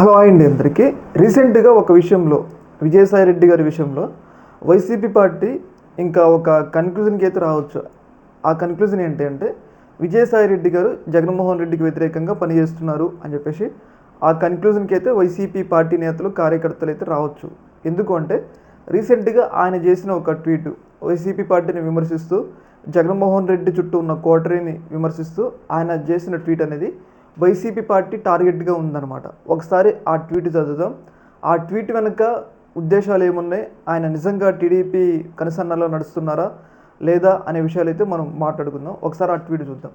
Hello అండి అందరికీ. రీసెంట్గా ఒక విషయంలో విజయసాయి రెడ్డి గారి విషయంలో వైసీపీ పార్టీ ఇంకా ఒక కన్క్లూజన్కి అయితే రావచ్చు. ఆ కన్క్లూజన్ ఏంటి అంటే విజయసాయి రెడ్డి గారు జగన్మోహన్ రెడ్డికి వ్యతిరేకంగా పనిచేస్తున్నారు అని చెప్పేసి ఆ కన్క్లూజన్కి అయితే వైసీపీ పార్టీ నేతలు కార్యకర్తలు అయితే రావచ్చు. ఎందుకు అంటే రీసెంట్గా ఆయన చేసిన ఒక ట్వీట్ వైసీపీ పార్టీని విమర్శిస్తూ జగన్మోహన్ రెడ్డి చుట్టూ ఉన్న కోటరీని విమర్శిస్తూ ఆయన చేసిన ట్వీట్ అనేది వైసీపీ పార్టీ టార్గెట్గా ఉందన్నమాట. ఒకసారి ఆ ట్వీట్ చదువుదాం. ఆ ట్వీట్ వెనుక ఉద్దేశాలు ఏమున్నాయి? ఆయన నిజంగా టీడీపీ కనుసన్నలో నడుస్తున్నారా లేదా అనే విషయాలు అయితే మనం మాట్లాడుకుందాం. ఒకసారి ఆ ట్వీట్ చూద్దాం.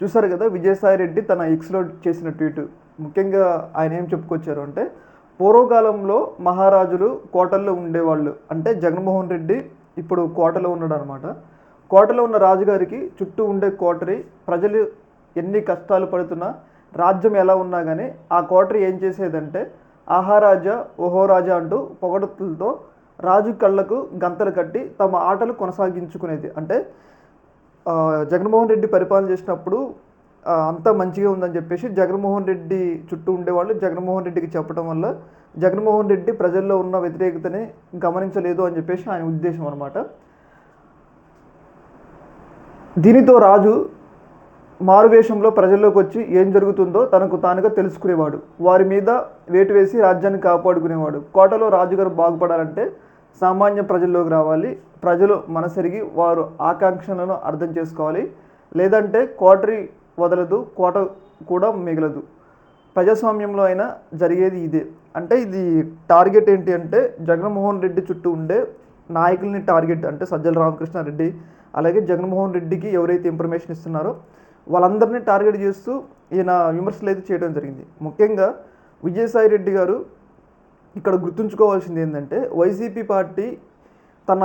చూసారు కదా విజయసాయి రెడ్డి తన ఎక్స్లో చేసిన ట్వీట్. ముఖ్యంగా ఆయన ఏం చెప్పుకొచ్చారు అంటే పూర్వకాలంలో మహారాజులు కోటల్లో ఉండేవాళ్ళు. అంటే జగన్మోహన్ రెడ్డి ఇప్పుడు కోటలో ఉన్నాడు అనమాట కోటలో ఉన్న రాజుగారికి చుట్టూ ఉండే కోటరి ప్రజలు ఎన్ని కష్టాలు పడుతున్నా రాజ్యం ఎలా ఉన్నా కానీ ఆ కోటరీ ఏం చేసేదంటే ఆహారాజా ఓహోరాజా అంటూ పొగడతలతో రాజు కళ్ళకు గంతలు కట్టి తమ ఆటలు కొనసాగించుకునేది. అంటే జగన్మోహన్ రెడ్డి పరిపాలన చేసినప్పుడు అంతా మంచిగా ఉందని చెప్పేసి జగన్మోహన్ రెడ్డి చుట్టూ ఉండేవాళ్ళు. జగన్మోహన్ రెడ్డికి చెప్పడం వల్ల జగన్మోహన్ రెడ్డి ప్రజల్లో ఉన్న వ్యతిరేకతని గమనించలేదు అని చెప్పేసి ఆయన ఉద్దేశం అనమాట దీనితో రాజు మారువేషంలో ప్రజల్లోకి వచ్చి ఏం జరుగుతుందో తనకు తానుగా తెలుసుకునేవాడు. వారి మీద వేటు వేసి రాజ్యాన్ని కాపాడుకునేవాడు. కోటలో రాజుగారు బాగుపడాలంటే సామాన్య ప్రజల్లోకి రావాలి. ప్రజలు మనసరిగి వారు ఆకాంక్షలను అర్థం చేసుకోవాలి. లేదంటే కోటరి వదలదు కోట కూడా మిగలదు. ప్రజాస్వామ్యంలో అయినా జరిగేది ఇదే. అంటే ఇది టార్గెట్ ఏంటి అంటే జగన్మోహన్ రెడ్డి చుట్టూ ఉండే నాయకుల్ని టార్గెట్ అంటే సజ్జల రామకృష్ణారెడ్డి అలాగే జగన్మోహన్ రెడ్డికి ఎవరైతే ఇన్ఫర్మేషన్ ఇస్తున్నారో వాళ్ళందరినీ టార్గెట్ చేస్తూ ఈయన విమర్శలు అయితే చేయడం జరిగింది. ముఖ్యంగా విజయసాయి రెడ్డి గారు ఇక్కడ గుర్తుంచుకోవాల్సింది ఏంటంటే వైసీపీ పార్టీ తన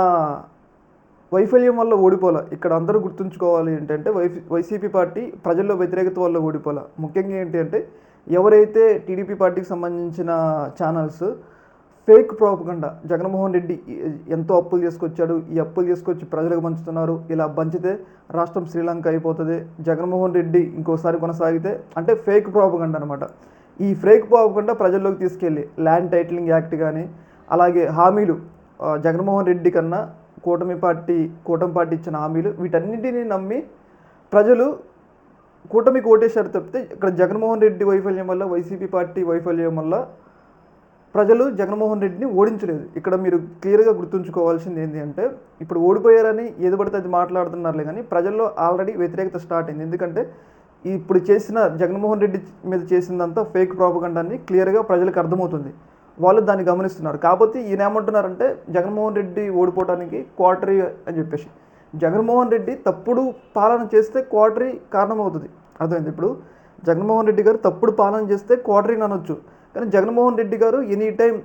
వైఫల్యం వల్ల ఓడిపోలే. ఇక్కడ అందరూ గుర్తుంచుకోవాలి ఏంటంటే వైఫ్ వైసీపీ పార్టీ ప్రజల్లో వ్యతిరేకత వల్ల ఓడిపోలే. ముఖ్యంగా ఏంటి అంటే ఎవరైతే టీడీపీ పార్టీకి సంబంధించిన channels fake propaganda. Jaganmohan Reddy ఎంతో అప్పులు చేసుకొచ్చాడు. ఈ అప్పులు తీసుకొచ్చి ప్రజలకు పంచుతున్నారు. ఇలా పంచితే రాష్ట్రం శ్రీలంక అయిపోతుంది. జగన్మోహన్ రెడ్డి ఇంకోసారి కొనసాగితే అంటే ఫేక్ ప్రోపగండ అనమాట ఈ ఫేక్ ప్రోపగండ ప్రజల్లోకి తీసుకెళ్ళి ల్యాండ్ టైటిలింగ్ యాక్ట్ కానీ అలాగే హామీలు జగన్మోహన్ రెడ్డి కన్నా కూటమి పార్టీ కూటమి పార్టీ ఇచ్చిన హామీలు వీటన్నిటిని నమ్మి ప్రజలు కూటమికి ఓటేశారు తప్పితే ఇక్కడ జగన్మోహన్ రెడ్డి వైఫల్యం వల్ల వైసీపీ పార్టీ వైఫల్యం వల్ల ప్రజలు జగన్మోహన్ రెడ్డిని ఓడించలేదు. ఇక్కడ మీరు క్లియర్గా గుర్తుంచుకోవాల్సింది ఏంటి అంటే ఇప్పుడు ఓడిపోయారని ఏది పడితే అది మాట్లాడుతున్నారులే కానీ ప్రజల్లో ఆల్రెడీ వ్యతిరేకత స్టార్ట్ అయింది. ఎందుకంటే ఇప్పుడు చేసిన జగన్మోహన్ రెడ్డి మీద చేసిందంతా ఫేక్ ప్రాపగండాన్ని క్లియర్గా ప్రజలకు అర్థమవుతుంది. వాళ్ళు దాన్ని గమనిస్తున్నారు. కాకపోతే ఈయన ఏమంటున్నారంటే జగన్మోహన్ రెడ్డి ఓడిపోవడానికి క్వార్టరీ అని చెప్పేసి. జగన్మోహన్ రెడ్డి తప్పుడు పాలన చేస్తే క్వార్టరీ కారణమవుతుంది. అర్థమైంది ఇప్పుడు? జగన్మోహన్ రెడ్డి గారు తప్పుడు పాలన చేస్తే క్వార్టరీ అనొచ్చు. కానీ జగన్మోహన్ రెడ్డి గారు ఎనీ టైం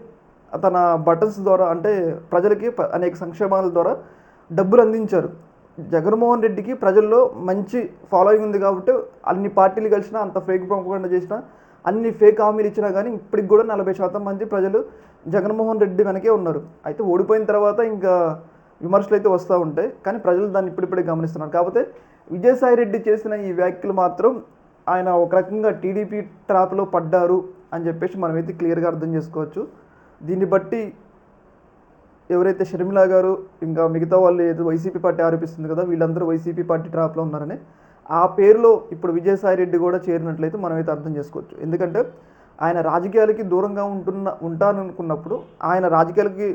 తన బటన్స్ ద్వారా అంటే ప్రజలకి ప- అనేక సంక్షేమాల ద్వారా డబ్బులు అందించారు. జగన్మోహన్ రెడ్డికి ప్రజల్లో మంచి ఫాలోయింగ్ ఉంది కాబట్టి అన్ని పార్టీలు కలిసినా అంత ఫేక్ ప్రొపగండా చేసినా అన్ని ఫేక్ హామీలు ఇచ్చినా కానీ ఇప్పటికి కూడా నలభై శాతం మంది ప్రజలు జగన్మోహన్ రెడ్డి వెనకే ఉన్నారు. అయితే ఓడిపోయిన తర్వాత ఇంకా విమర్శలు అయితే వస్తూ ఉంటాయి. కానీ ప్రజలు దాన్ని ఇప్పుడిప్పుడే గమనిస్తున్నారు. కాకపోతే విజయసాయి రెడ్డి చేసిన ఈ వ్యాఖ్యలు మాత్రం ఆయన ఒక రకంగా టీడీపీ ట్రాప్లో పడ్డారు. అని చెప్పేసి మనమైతే క్లియర్గా అర్థం చేసుకోవచ్చు. దీన్ని బట్టి ఎవరైతే షర్మిల గారు ఇంకా మిగతా వాళ్ళు ఏదో వైసీపీ పార్టీ ఆరోపిస్తుంది కదా వీళ్ళందరూ వైసీపీ పార్టీ ట్రాప్లో ఉన్నారని ఆ పేరులో ఇప్పుడు విజయసాయి రెడ్డి కూడా చేరినట్లయితే మనమైతే అర్థం చేసుకోవచ్చు. ఎందుకంటే ఆయన రాజకీయాలకి దూరంగా ఉంటున్న ఉంటాననుకున్నప్పుడు ఆయన రాజకీయాలకి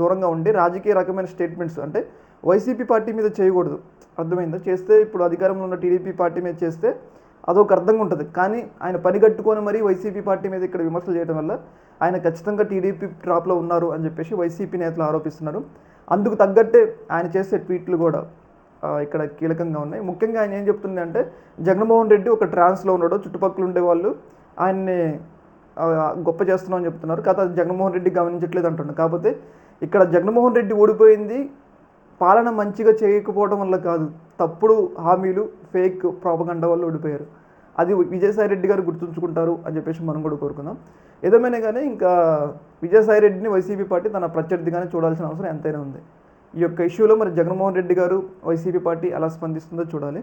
దూరంగా ఉండి రాజకీయ రకమైన స్టేట్మెంట్స్ అంటే వైసీపీ పార్టీ మీద చేయకూడదు. అర్థమైందా? చేస్తే ఇప్పుడు అధికారంలో ఉన్న టీడీపీ పార్టీ మీద చేస్తే అదొక అర్థంగా ఉంటుంది. కానీ ఆయన పని కట్టుకొని మరీ వైసీపీ పార్టీ మీద ఇక్కడ విమర్శలు చేయడం వల్ల ఆయన ఖచ్చితంగా టీడీపీ ట్రాప్లో ఉన్నారు అని చెప్పేసి వైసీపీ నేతలు ఆరోపిస్తున్నారు. అందుకు తగ్గట్టే ఆయన చేసే ట్వీట్లు కూడా ఇక్కడ కీలకంగా ఉన్నాయి. ముఖ్యంగా ఆయన ఏం చెప్తుంది అంటే జగన్మోహన్ రెడ్డి ఒక ట్రాన్స్లో ఉన్నాడు చుట్టుపక్కల ఉండే వాళ్ళు ఆయన్ని గొప్ప చేస్తున్నామని చెప్తున్నారు. కాకపోతే జగన్మోహన్ రెడ్డి గమనించట్లేదు అంటున్నాడు కాకపోతే ఇక్కడ జగన్మోహన్ రెడ్డి ఓడిపోయింది పాలన మంచిగా చేయకపోవడం వల్ల కాదు. తప్పుడు హామీలు ఫేక్ ప్రాపగండ వల్ల ఓడిపోయారు. అది విజయసాయి రెడ్డి గారు గుర్తుంచుకుంటారు అని చెప్పేసి మనం కూడా కోరుకుందాం. ఏదేమైనా కానీ ఇంకా విజయసాయి రెడ్డిని వైసీపీ పార్టీ తన ప్రత్యర్థిగానే చూడాల్సిన అవసరం ఎంతైనా ఉంది. ఈ యొక్క ఇష్యూలో మరి జగన్మోహన్ రెడ్డి గారు వైసీపీ పార్టీ ఎలా స్పందిస్తుందో చూడాలి.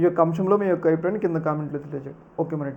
ఈ యొక్క అంశంలో మీ యొక్క అభిప్రాయాన్ని కింద కామెంట్లో తెలియజేయండి. ఓకే మరి.